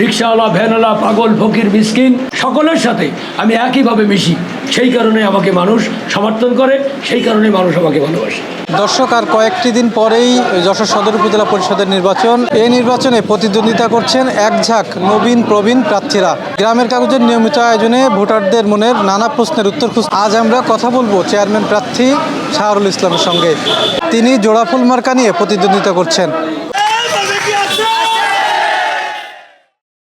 রিক্সাওয়ালা, ভ্যানওয়ালা, পাগল, ফকির, মিসকিন, সকলের সাথে আমি একইভাবে মিশি। সেই কারণে আমাকে মানুষ সমর্থন করে, সেই কারণে মানুষ আমাকে ভালোবাসে। দর্শক, আর কয়েকটি দিন পরেই যশোর সদর উপজেলা পরিষদের নির্বাচন। এই নির্বাচনে প্রতিদ্বন্দ্বিতা করছেন এক ঝাঁক নবীন প্রবীণ প্রার্থীরা। গ্রামের কাগজের নিয়মিত আয়োজনে ভোটারদের মনের নানা প্রশ্নের উত্তর খুঁজ আজ আমরা কথা বলব চেয়ারম্যান প্রার্থী শাহরুল ইসলামের সঙ্গে। তিনি জোড়াফুল মার্কা নিয়ে প্রতিদ্বন্দ্বিতা করছেন।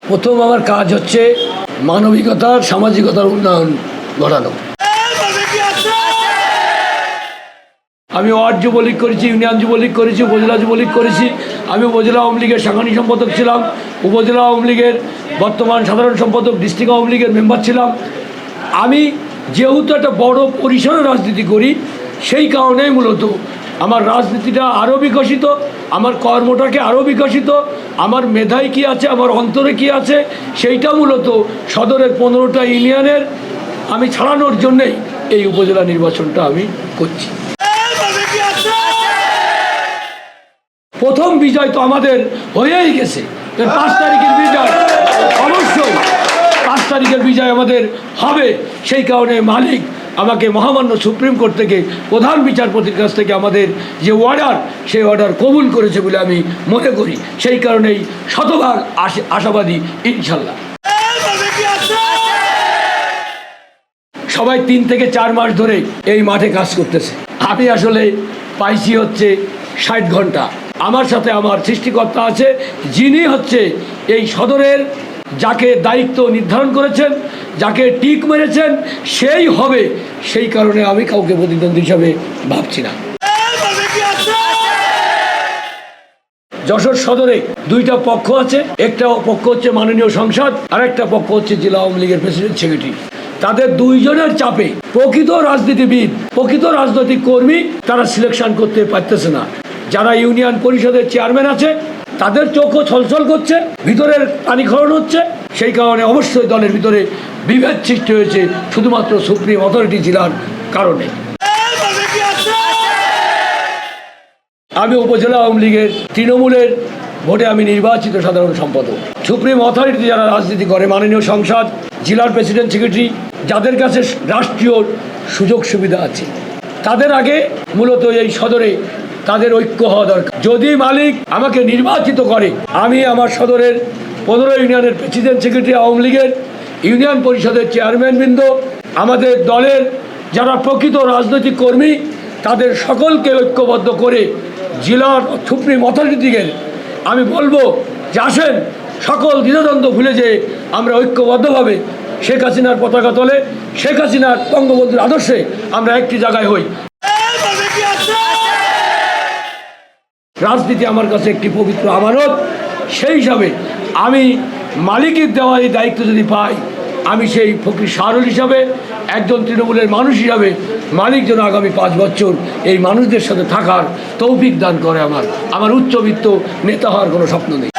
প্রথম আমার কাজ হচ্ছে মানবিকতার, সামাজিকতার উন্নয়ন ঘটানো। আমি ওয়ার্ড যুবলীগ করেছি, ইউনিয়ন যুবলীগ করেছি, উপজেলা যুবলীগ করেছি। আমি উপজেলা আওয়ামী লীগের সাংগঠনিক সম্পাদক ছিলাম। উপজেলা আওয়ামী লীগের বর্তমান সাধারণ সম্পাদক, ডিস্ট্রিক্ট আওয়ামী লীগের মেম্বার ছিলাম। আমি যেহেতু একটা বড় পরিসরে রাজনীতি করি, সেই কারণেই মূলত আমার রাজনীতিটা আরও বিকশিত, আমার কর্মটাকে আরও বিকশিত আমার মেধায় কি আছে, আমার অন্তরে কি আছে, সেইটা মূলত সদরের পনেরোটা ইউনিয়নের আমি ছাড়ানোর জন্যেই এই উপজেলা নির্বাচনটা আমি করছি। প্রথম বিজয় তো আমাদের হয়েই গেছে। পাঁচ তারিখের বিজয়। অবশ্যই পাঁচ তারিখের বিজয় আমাদের হবে। সেই কারণে মালিক আমাকে মহামান্য সুপ্রিম কোর্ট থেকে, প্রধান বিচারপতির কাছ থেকে আমাদের যে অর্ডার সেই অর্ডার কবুল করেছে বলে আমি মনে করি। সেই কারণেই শতভাগ আশ- আশাবাদী, ইনশাল্লাহ। সবাই তিন থেকে চার মাস ধরে এই মাঠে কাজ করতেছে। আমি আসলে পাইছি হচ্ছে ষাট ঘণ্টা। আমার সাথে আমার সৃষ্টিকর্তা আছে, যিনি হচ্ছে এই সদরের যাকে দায়িত্ব নির্ধারণ করেছেন যাকে টিক মেরেছেন, সেই হবে। সেই কারণে আমি কাউকে প্রতিদ্বন্দ্বী হিসাবে ভাবছি না। যশোর সদরে দুইটা পক্ষ আছে। একটা পক্ষ হচ্ছে মাননীয় সংসদ, আর একটা পক্ষ হচ্ছে জেলা আওয়ামী লীগের প্রেসিডেন্ট সেক্রেটারি। তাদের দুইজনের চাপে প্রকৃত রাজনীতিবিদ, প্রকৃত রাজনৈতিক কর্মী তারা সিলেকশন করতে পারতেছে না। যারা ইউনিয়ন পরিষদের চেয়ারম্যান আছে, তাদের চোখও ছলছল করছে, ভিতরের পানিক্ষরণ হচ্ছে। সেই কারণে অবশ্যই দলের ভিতরে বিভেদ সৃষ্টি হয়েছে শুধুমাত্র সুপ্রিম অথরিটি জেলার কারণে। আমি উপজেলা আওয়ামী লীগের তৃণমূলের ভোটে আমি নির্বাচিত সাধারণ সম্পাদক। সুপ্রিম অথরিটি যারা রাজনীতি করে, মাননীয় সংসদ, জেলার প্রেসিডেন্ট, সেক্রেটারি, যাদের কাছে রাষ্ট্রীয় সুযোগ সুবিধা আছে, তাদের আগে মূলত এই সদরে তাদের ঐক্য হওয়া দরকার। যদি মালিক আমাকে নির্বাচিত করে, আমি আমার সদরের পনেরো ইউনিয়নের প্রেসিডেন্ট সেক্রেটারি আওয়ামী লীগের ইউনিয়ন পরিষদের চেয়ারম্যান বৃন্দ, আমাদের দলের যারা প্রকৃত রাজনৈতিক কর্মী, তাদের সকলকে ঐক্যবদ্ধ করে জেলার সুপ্রিম অথরিটিকে আমি বলব যে আসেন, সকল দ্বিধাদ্বন্দ্ব ভুলে যে আমরা ঐক্যবদ্ধভাবে শেখ হাসিনার পতাকা তোলে, শেখ হাসিনার বঙ্গবন্ধুর আদর্শে আমরা একটি জায়গায় হই। রাজনীতি আমার কাছে একটি পবিত্র আমানত, সেই হিসাবে আমি মালিকের দেওয়া এই দায়িত্ব যদি পাই, আমি সেই ফকির শাহরুল হিসাবে, একজন তৃণমূলের মানুষ হিসাবে মালিক যেন আগামী পাঁচ বছর এই মানুষদের সাথে থাকার তৌফিক দান করে আমার। আমার উচ্চবিত্ত নেতা হওয়ার কোনো স্বপ্ন নেই।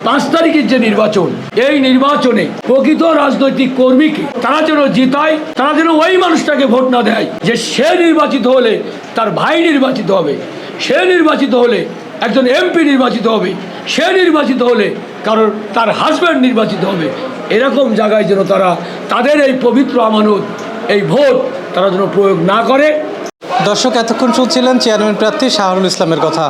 পাঁচ তারিখের যে নির্বাচন, এই নির্বাচনে প্রকৃত রাজনৈতিক কর্মীকে তারা যেন জিতায়, তারা যেন ওই মানুষটাকে ভোট না দেয়, যে সে নির্বাচিত হলে তার ভাই নির্বাচিত হবে, সে নির্বাচিত হলে একজন এমপি নির্বাচিত হবে, সে নির্বাচিত হলে কারণ তার হাজব্যান্ড নির্বাচিত হবে। এরকম জায়গায় যেন তারা, তাদের এই পবিত্র আমানত, এই ভোট তারা যেন প্রয়োগ না করে। দর্শক, এতক্ষণ শুনছিলেন চেয়ারম্যান প্রার্থী শাহরুল ইসলামের কথা।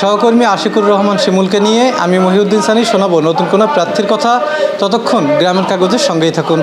সহকর্মী আশিকুর রহমান শিমুলকে নিয়ে আমি মহিউদ্দিন সানি শোনাবো নতুন কোনো প্রার্থীর কথা। ততক্ষণ গ্রামের কাগজের সঙ্গেই থাকুন।